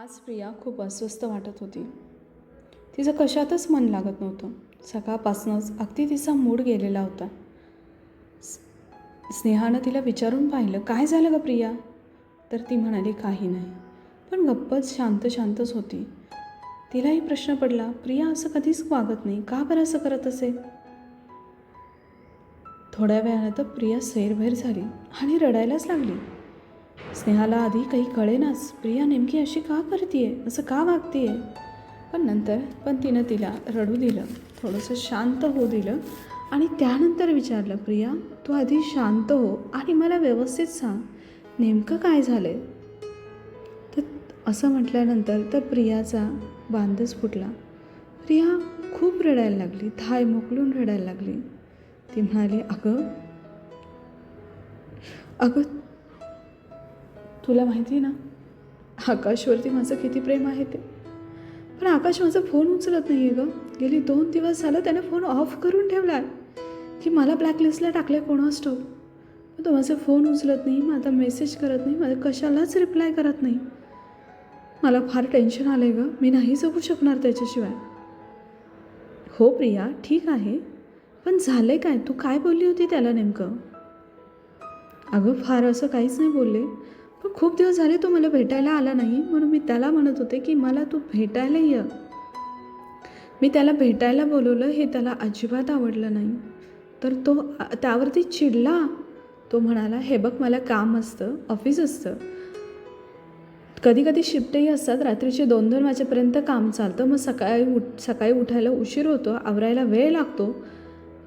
आज प्रिया खूप अस्वस्थ वाटत होती. तिचं कशातच मन लागत नव्हतं. सकाळपासूनच अगदी तिचा मूड गेलेला होता. स्नेहानं तिला विचारून पाहिलं काय झालं ग प्रिया? तर ती म्हणाली काही नाही. पण गप्पच शांत शांतच होती. तिलाही प्रश्न पडला प्रिया असं कधीच वागत नाही का बरं असं करत असेल थोड्या वेळानं तर प्रिया सैरभैर झाली आणि रडायलाच लागली. स्नेहाला आधी काही कळेनाच. प्रिया नेमकी अशी का करतीये? असं का वागतीये? पण नंतर पण तिनं तिला रडू दिलं थोडंसं शांत होऊ दिलं आणि त्यानंतर विचारलं प्रिया तू आधी शांत हो आणि मला व्यवस्थित सांग नेमकं काय झालं आहे तर असं म्हटल्यानंतर तर प्रियाचा बांधच फुटला. प्रिया खूप रडायला लागली थाय मोकलून रडायला लागली. ती म्हणाली अगं अगं तुला माहिती आहे ना आकाशवरती माझं किती प्रेम आहे ते. पण आकाश माझा फोन उचलत नाही आहे गं. गेली दोन दिवस झालं त्याने फोन ऑफ करून ठेवला आहे. की मला ब्लॅकलिस्टला टाकलं आहे कोणास पण तो माझा फोन उचलत नाही माझा मेसेज करत नाही माझं कशालाच रिप्लाय करत नाही. मला फार टेन्शन आलं आहे गं. मी नाही जगू शकणार त्याच्याशिवाय. हो प्रिया ठीक आहे. पण झालं काय? तू काय बोलली होती त्याला नेमकं? अगं फार असं काहीच नाही बोलले. पण खूप दिवस झाले तो मला भेटायला आला नाही. म्हणून मी त्याला म्हणत होते की मला तू भेटायला ये. मी त्याला भेटायला बोलवलं. हे त्याला अजिबात आवडलं नाही. तर तो त्यावरती चिडला. तो म्हणाला हे बघ मला काम असतं ऑफिस असतं. कधी कधी शिफ्टही असतात. रात्रीचे दोन दोन वाजेपर्यंत काम चालतं. मग सकाळी उठ सकाळी उठायला उशीर होतो आवरायला वेळ लागतो.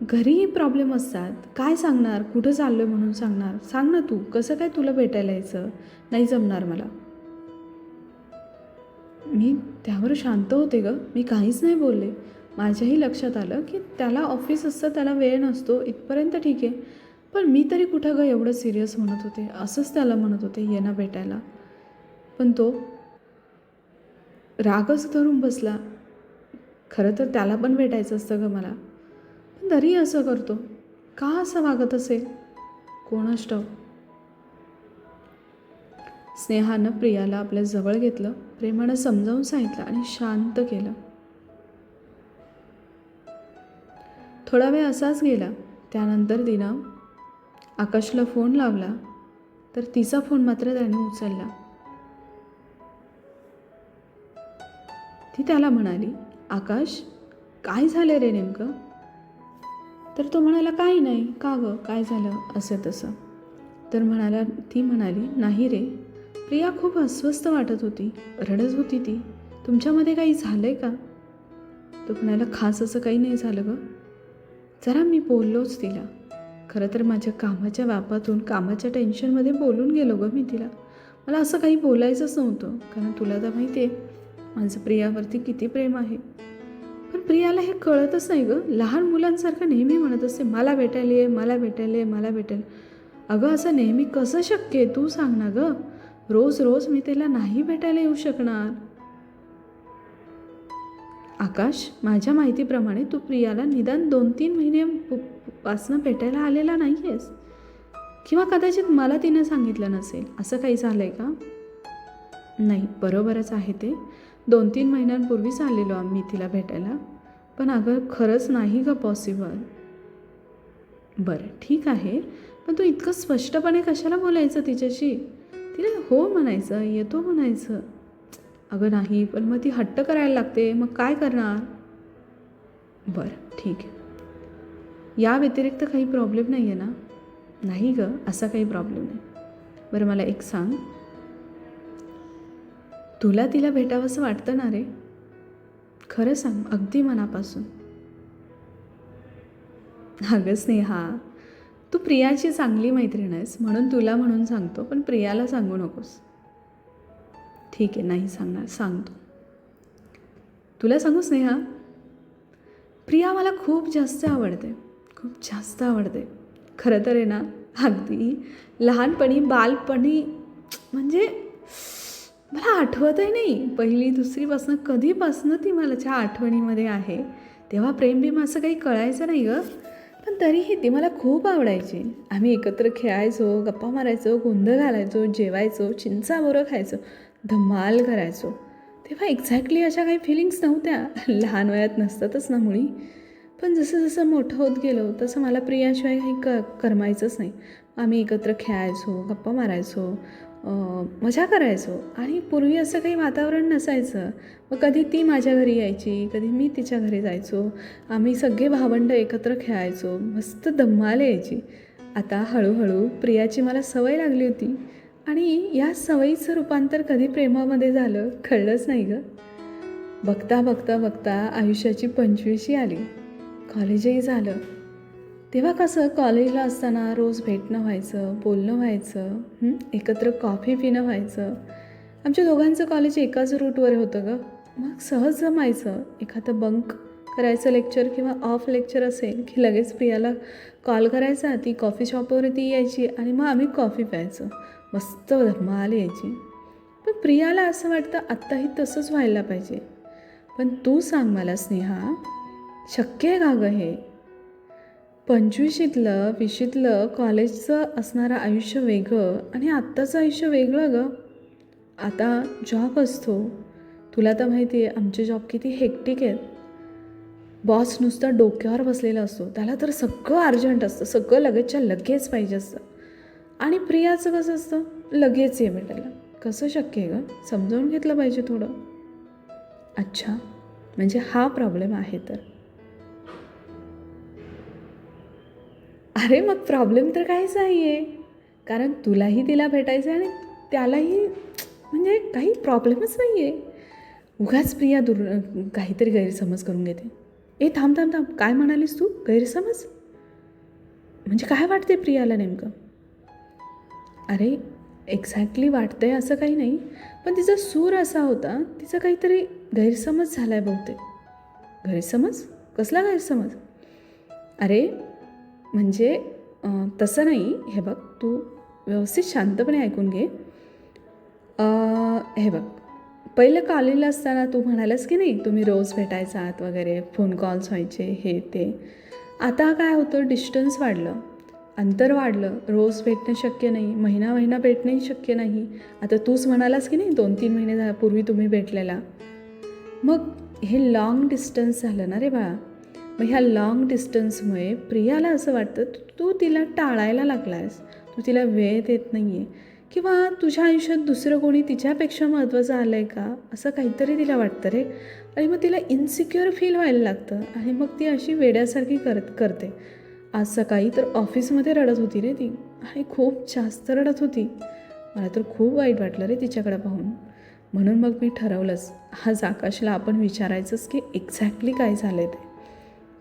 घरीही प्रॉब्लेम असतात. काय सांगणार? कुठं चाललो आहे म्हणून सांगणार? सांग ना तू. कसं काय तुला भेटायला यायचं? नाही जमणार मला. मी त्यावर शांत होते ग. मी काहीच नाही बोलले. माझ्याही लक्षात आलं की त्याला ऑफिस असतं त्याला वेळ नसतो. इथपर्यंत ठीक आहे. पण मी तरी कुठं ग एवढं सिरियस म्हणत होते? असंच त्याला म्हणत होते ये ना भेटायला. पण तो रागच धरून बसला. खरं तर त्याला पण भेटायचं असतं ग मला. तरी असं करतो. का असं वागत असेल? कोणास ठाऊक स्नेहानं प्रियाला आपल्या जवळ घेतलं प्रेमानं समजावून सांगितलं आणि शांत केलं. थोडा वेळ असाच गेला. त्यानंतर तिनं आकाशला फोन लावला तर तिचा फोन मात्र त्याने उचलला. ती त्याला म्हणाली आकाश काय झालं रे नेमकं? तर तो म्हणाला काही नाही. का गं? काय झालं? असं तसं. तर म्हणाला ती म्हणाली नाही रे. प्रिया खूप अस्वस्थ वाटत होती. रडत होती ती. तुमच्यामध्ये काही झालं आहे का? तो म्हणाला खास असं काही नाही झालं गं. जरा मी बोललोच तिला. खरं तर माझ्या कामाच्या व्यापातून कामाच्या टेन्शनमध्ये बोलून गेलो गं मी तिला. मला असं काही बोलायचंच नव्हतं. कारण तुला तर माहिती आहे माझं प्रियावरती किती प्रेम आहे. पण प्रियाला हे कळतच नाही गं. लहान मुलांसारखं नेहमी म्हणत असते मला भेटायला ये मला भेटायला ये मला भेटायला अगं असं नेहमी कसं शक्य आहे? तू सांग ना गं. रोज रोज मी त्याला नाही भेटायला येऊ शकणार. आकाश माझ्या माहितीप्रमाणे तू प्रियाला निदान दोन तीन महिन्यापासनं भेटायला आलेला नाही आहेस किंवा कदाचित मला तिनं सांगितलं नसेल. असं काही झालं आहे का? नाही बरोबरच आहे ते. दोन तीन महिन्यांपूर्वीच आलेलो आम्ही तिला भेटायला. पण अगं खरंच नाही का पॉसिबल बरं ठीक आहे. पण तू इतकं स्पष्टपणे कशाला बोलायचं तिच्याशी? तिला हो म्हणायचं येतो म्हणायचं. अगं नाही पण मग ती हट्ट करायला लागते. मग काय करणार? बरं ठीक आहे. या व्यतिरिक्त काही प्रॉब्लेम नाही आहे ना? नाही गं असा काही प्रॉब्लेम नाही. बरं मला एक सांग. तुला तिला भेटावंसं वाटतं ना रे? खरं सांग अगदी मनापासून. अगं स्नेहा तू प्रियाची चांगली मैत्रीण आहेस म्हणून तुला म्हणून सांगतो पण प्रियाला सांगू नकोस. ठीक आहे नाही सांगणार सांगतो. तुला सांगू स्नेहा? प्रिया मला खूप जास्त आवडते खूप जास्त आवडते. खरं तर आहे ना अगदी लहानपणी बालपणी म्हणजे मला आठवतही नाही. पहिली दुसरीपासनं कधीपासनं ती मला ज्या आठवणीमध्ये आहे तेव्हा प्रेम असं काही कळायचं नाही गं. पण तरीही ती मला खूप आवडायची. आम्ही एकत्र खेळायचो गप्पा मारायचो गोंधळ घालायचो जेवायचो चिंचा बोरं खायचो धमाल करायचो. तेव्हा एक्झॅक्टली अशा काही फिलिंग्स नव्हत्या. लहान वयात नसतातच ना मुळी. पण जसं जसं मोठं होत गेलो तसं मला प्रियाशिवाय काही क करमायचंच नाही. आम्ही एकत्र खेळायचो गप्पा मारायचो मजा करायचो. आणि पूर्वी असं काही वातावरण नसायचं. मग कधी ती माझ्या घरी यायची कधी मी तिच्या घरी जायचो. आम्ही सगळे भावंड एकत्र खेळायचो मस्त धम्माला यायची. आता हळूहळू प्रियाची मला सवय लागली होती. आणि या सवयीचं रूपांतर कधी प्रेमामध्ये झालं कळलंच नाही गं. बघता बघता बघता आयुष्याची पंचवीशी आली. कॉलेजही झालं. तेव्हा कसं कॉलेजला असताना रोज भेटणं व्हायचं बोलणं व्हायचं एकत्र कॉफी पिणं व्हायचं. आमच्या दोघांचं कॉलेज एकाच रूटवर होतं गं. मग सहज जमायचं. एखादं बंक करायचं लेक्चर किंवा ऑफ लेक्चर असेल की लगेच प्रियाला कॉल करायचा ती कॉफी शॉपवरती यायची आणि मग आम्ही कॉफी प्यायचो. मस्त धमाल यायची. पण प्रियाला असं वाटतं आत्ताही तसंच व्हायला पाहिजे. पण तू सांग मला स्नेहा शक्य आहे का गं हे? पंचवीशीतलं विशीतलं कॉलेजचं असणारं आयुष्य वेगळं आणि आत्ताचं आयुष्य वेगळं गं. आता जॉब असतो. तुला तर माहिती आहे आमचे जॉब किती हेक्टिक आहेत. बॉस नुसता डोक्यावर बसलेला असतो. त्याला तर सगळं अर्जंट असतं. सगळं लगेचच्या लगेच पाहिजे असतं. आणि प्रियाचं कसं असतं? लगेच ये भेटायला कसं शक्य आहे गं? समजावून घेतलं पाहिजे थोडं. अच्छा. म्हणजे हा प्रॉब्लेम आहे तर. अरे मग प्रॉब्लेम तर काहीच नाही आहे कारण तुलाही तिला भेटायचं आहे आणि त्यालाही म्हणजे काही प्रॉब्लेमच नाही आहे उगाच प्रिया दुर काहीतरी गैरसमज करून घेते. ए थांब थांब थांब. काय म्हणालीस तू? गैरसमज? म्हणजे काय वाटते प्रियाला नेमकं? अरे एक्झॅक्टली वाटतंय असं काही नाही. पण तिचा सूर असा होता तिचा काहीतरी गैरसमज झाला आहे बहुतेक. गैरसमज? कसला गैरसमज? अरे म्हणजे तसं नाही. हे बघ तू व्यवस्थित शांतपणे ऐकून घे. हे बघ पहिलं कॉलेजला असताना तू म्हणालास की नाही तुम्ही रोज भेटायचा आहात वगैरे फोन कॉल्स व्हायचे हे ते. आता काय होतं डिस्टन्स वाढलं. अंतर वाढलं. रोज भेटणं शक्य नाही. महिना महिना भेटणंही शक्य नाही. आता तूच म्हणालास की नाही दोन तीन महिने झा पूर्वी तुम्ही भेटलेला. मग हे लॉंग डिस्टन्स झालं ना रे बाळा. मग ह्या लॉंग डिस्टन्समुळे प्रियाला असं वाटतं तू तिला टाळायला लागला आहेस तू तिला वेळ देत नाही आहे किंवा तुझ्या आयुष्यात दुसरं कोणी तिच्यापेक्षा महत्त्वाचं आलं आहे का? असं काहीतरी तिला वाटतं रे. आणि मग तिला इन्सिक्युअर फील व्हायला लागतं आणि मग ती अशी वेड्यासारखी करत करते. आज सकाळी तर ऑफिसमध्ये रडत होती रे ती. आणि खूप जास्त रडत होती. मला तर खूप वाईट वाटलं रे तिच्याकडे पाहून. म्हणून मग मी ठरवलंच आज आकाशला आपण विचारायचंच की एक्झॅक्टली काय झालं आहे ते.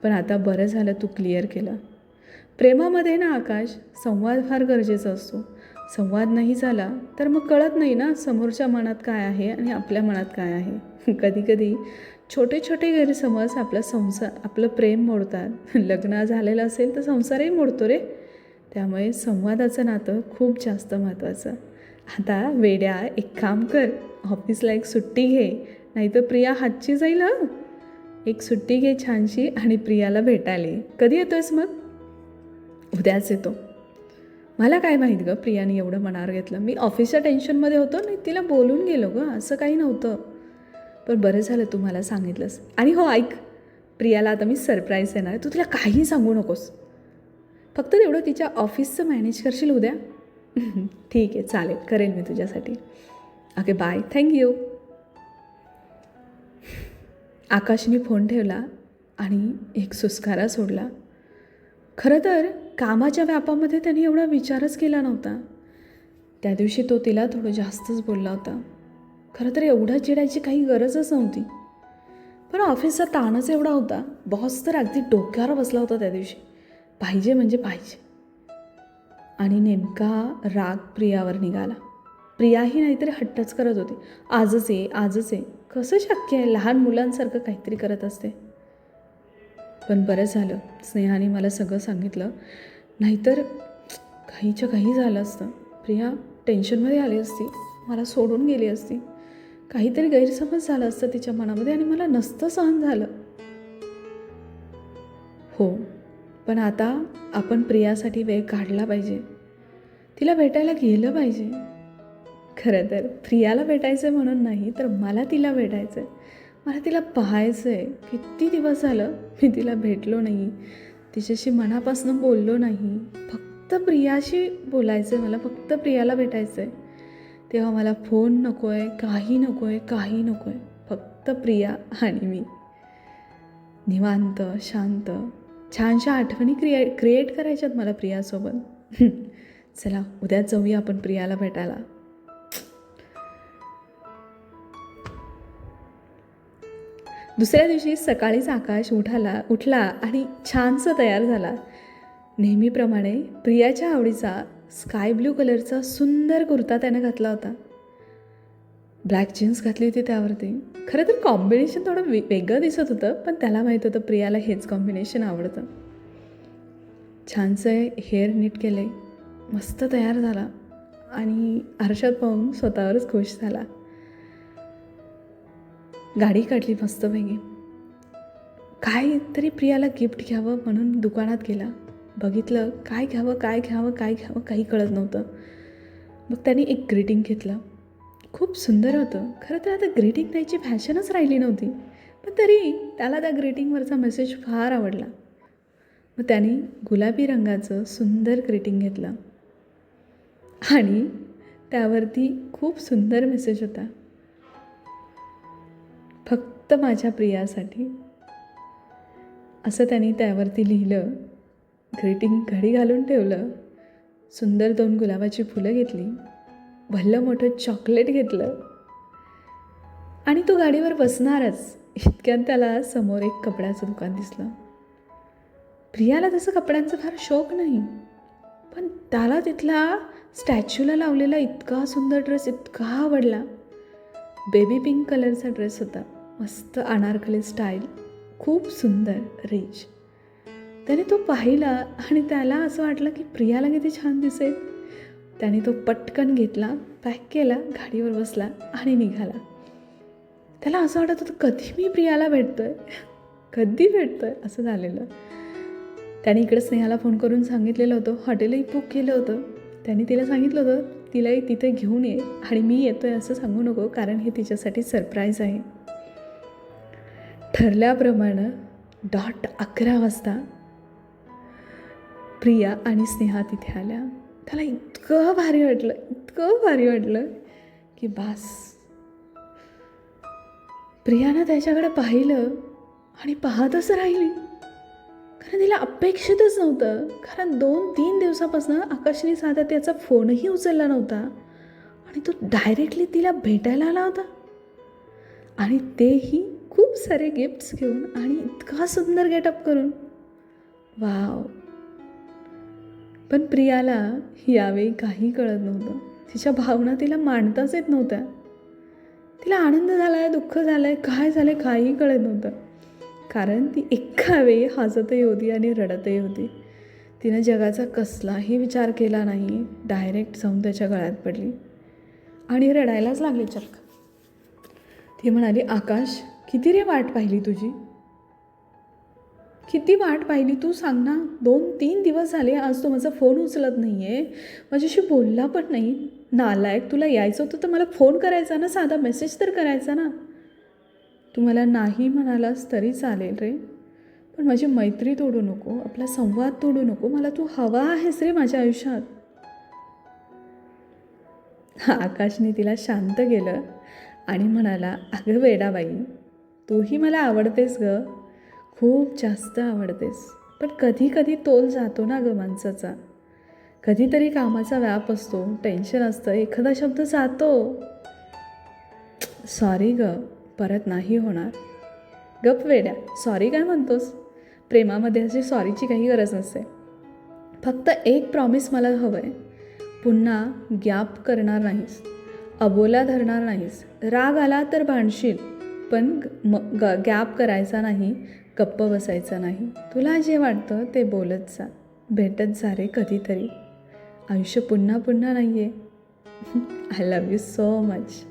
पण आता बरं झालं तू क्लिअर केलं. प्रेमामध्ये ना आकाश संवाद फार गरजेचा असतो. संवाद नाही झाला तर मग कळत नाही ना समोरच्या मनात काय आहे आणि आपल्या मनात काय आहे. कधीकधी छोटे छोटे गैरसमज आपला संसार आपलं प्रेम मोडतात. लग्न झालेलं असेल तर संसारही मोडतो रे. त्यामुळे संवादाचं नातं खूप जास्त महत्त्वाचं. आता वेड्या एक काम कर. ऑफिसला एक सुट्टी घे. नाहीतर प्रिया हातची जाईल हं? एक सुट्टी घे छानशी आणि प्रियाला भेटायला कधी येतोयस मग? उद्याच येतो. मला काय माहीत गं प्रियाने एवढं मनावर घेतलं. मी ऑफिसच्या टेन्शनमध्ये होतो नाही तिला बोलून गेलो गं असं काही नव्हतं. पण बरं झालं तू मला सांगितलंस. आणि हो ऐक. प्रियाला आता मी सरप्राईज देणार तू तिला काही सांगू नकोस. फक्त तेवढं तिच्या ऑफिसचं मॅनेज करशील उद्या? ठीक आहे चालेल. करेन मी तुझ्यासाठी. ओके बाय थँक्यू आकाशने फोन ठेवला आणि एक सुस्कारा सोडला. खरं तर कामाच्या व्यापामध्ये त्याने एवढा विचारच केला नव्हता. त्या दिवशी तो तिला थोडं जास्तच बोलला होता. खरं तर एवढं चिडायची काही गरजच नव्हती. पण ऑफिसचा ताणच एवढा होता. बॉस तर अगदी डोक्यावर बसला होता त्या दिवशी. पाहिजे म्हणजे पाहिजे. आणि नेमका राग प्रियावर निघाला. प्रियाही नाहीतरी हट्टच करत होती. आजच ये आजच ये कसं शक्य आहे? लहान मुलांसारखं काहीतरी करत असते. पण बरं झालं. स्नेहाने मला सगळं सांगितलं. नाहीतर काहीच्या काही झालं असतं. प्रिया टेन्शनमध्ये आली असती. मला सोडून गेली असती. काहीतरी गैरसमज झाला असतं तिच्या मनामध्ये आणि मला नसतं सहन झालं. हो पण आता आपण प्रियासाठी वेळ काढला पाहिजे. तिला भेटायला गेलं पाहिजे. खरं तर प्रियाला भेटायचं आहे म्हणून नाही तर मला तिला भेटायचं आहे मला तिला पाहायचं आहे किती दिवस झालं मी तिला भेटलो नाही. तिच्याशी मनापासून बोललो नाही. फक्त प्रियाशी बोलायचं आहे मला फक्त प्रियाला भेटायचं आहे तेव्हा मला फोन नको आहे काही नको आहे काही नको आहे फक्त प्रिया आणि मी. निवांत शांत. छानशा आठवणी क्रिए क्रिएट करायच्यात मला प्रियासोबत. चला उद्याच जाऊया आपण प्रियाला भेटायला. दुसऱ्या दिवशी सकाळीच आकाश उठाला उठला आणि छानसा तयार झाला. नेहमीप्रमाणे प्रियाच्या आवडीचा स्काय ब्ल्यू कलरचा सुंदर कुर्ता त्याने घातला होता. ब्लॅक जीन्स घातली होती त्यावरती. खरं तर कॉम्बिनेशन थोडं वे वेगळं दिसत होतं पण त्याला माहीत होतं प्रियाला हेच कॉम्बिनेशन आवडतं. छानसं हेअर नीट केले मस्त तयार झाला आणि आरशात पाहून स्वतःवरच खुश झाला. गाडी काढली मस्तपैकी काय तरी प्रियाला गिफ्ट घ्यावं म्हणून दुकानात गेला. बघितलं काय घ्यावं काय घ्यावं काय घ्यावं काही कळत नव्हतं. मग त्याने एक ग्रीटिंग घेतलं. खूप सुंदर होतं. खरं तर आता ग्रीटिंग द्यायची फॅशनच राहिली नव्हती. पण तरी त्याला त्या ग्रीटिंगवरचा मेसेज फार आवडला. मग त्याने गुलाबी रंगाचं सुंदर ग्रीटिंग घेतलं. आणि त्यावरती खूप सुंदर मेसेज होता. फक्त माझ्या प्रियासाठी. असं त्यांनी त्यावरती लिहिलं. ग्रीटिंग घडी घालून ठेवलं. सुंदर दोन गुलाबाची फुलं घेतली. भल्लं मोठं चॉकलेट घेतलं. आणि तो गाडीवर बसणारच. इतक्यात त्याला समोर एक कपड्याचं दुकान दिसलं. प्रियाला तसं कपड्यांचा फार शौक नाही. पण त्याला तिथला स्टॅच्यूला लावलेला इतका सुंदर ड्रेस इतका आवडला. बेबी पिंक कलरचा ड्रेस होता. मस्त अनारकली स्टाईल खूप सुंदर रिच त्याने तो पाहिला आणि त्याला असं वाटलं की प्रियाला किती छान दिसेल. त्याने तो पटकन घेतला पॅक केला गाडीवर बसला आणि निघाला. त्याला असं वाटत होतं कधी मी प्रियाला भेटतोय? कधी भेटतोय? असं झालेलं. त्याने इकडे स्नेहाला फोन करून सांगितलेलं होतं हॉटेलही बुक केलं होतं. त्याने तिला सांगितलं होतं तिलाही तिथे घेऊन ये आणि मी येतोय असं सांगू नको कारण हे तिच्यासाठी सरप्राईज आहे. ठरल्याप्रमाणे डॉट अकरा वाजता प्रिया आणि स्नेहा तिथे आल्या. त्याला इतकं भारी वाटलं इतकं भारी वाटलं की बास. प्रियानं त्याच्याकडे पाहिलं आणि पाहतच राहिली. कारण तिला अपेक्षितच नव्हतं. कारण दोन तीन दिवसापासून आकाशने साधा त्याचा फोनही उचलला नव्हता. आणि तो डायरेक्टली तिला भेटायला आला होता. आणि तेही खूप सारे गिफ्ट्स घेऊन आणि इतका सुंदर गेटअप करून. वाव पण प्रियाला यावेळी काही कळत नव्हतं. तिच्या भावना तिला मांडताच येत नव्हत्या. तिला आनंद झाला आहे दुःख झालं आहे काय झालं आहे काही कळत नव्हतं. कारण ती एका वेळी हसतही होती आणि रडतही होती. तिनं जगाचा कसलाही विचार केला नाही डायरेक्ट जाऊन त्याच्या गळ्यात पडली. आणि रडायलाच लागली चक्क ती म्हणाली आकाश किती रे वाट पाहिली तुझी? किती वाट पाहिली? तू सांग ना. दोन तीन दिवस झाले आज तो माझा फोन उचलत नाही आहे माझ्याशी बोलला पण नाही. नालायक तुला यायचं होतं तर मला फोन करायचा ना. साधा मेसेज तर करायचा ना. तू मला नाही म्हणालास तरी चालेल रे. पण माझी मैत्री तोडू नको. आपला संवाद तोडू नको. मला तू हवा आहेस रे माझ्या आयुष्यात. आकाशने तिला शांत केलं आणि म्हणाला अगं वेडाबाई तूही मला आवडतेस ग. खूप जास्त आवडतेस. पण कधी कधी तोल जातो ना ग माणसाचा. कधीतरी कामाचा व्याप असतो. टेन्शन असतं. एखादा शब्द जातो. सॉरी ग. परत नाही होणार. गप वेड्या. सॉरी काय म्हणतोस? प्रेमामध्ये अशी सॉरीची काही गरज नसते. फक्त एक प्रॉमिस मला हवं आहे पुन्हा गॅप करणार नाहीस. अबोला धरणार नाहीस. राग आला तर भांडशील. पण म ग गॅप करायचा नाही गप्प बसायचं नाही. तुला जे वाटतं ते बोलत जा. भेटत जा रे कधीतरी. आयुष्य पुन्हा पुन्हा नाही आहे I love you so much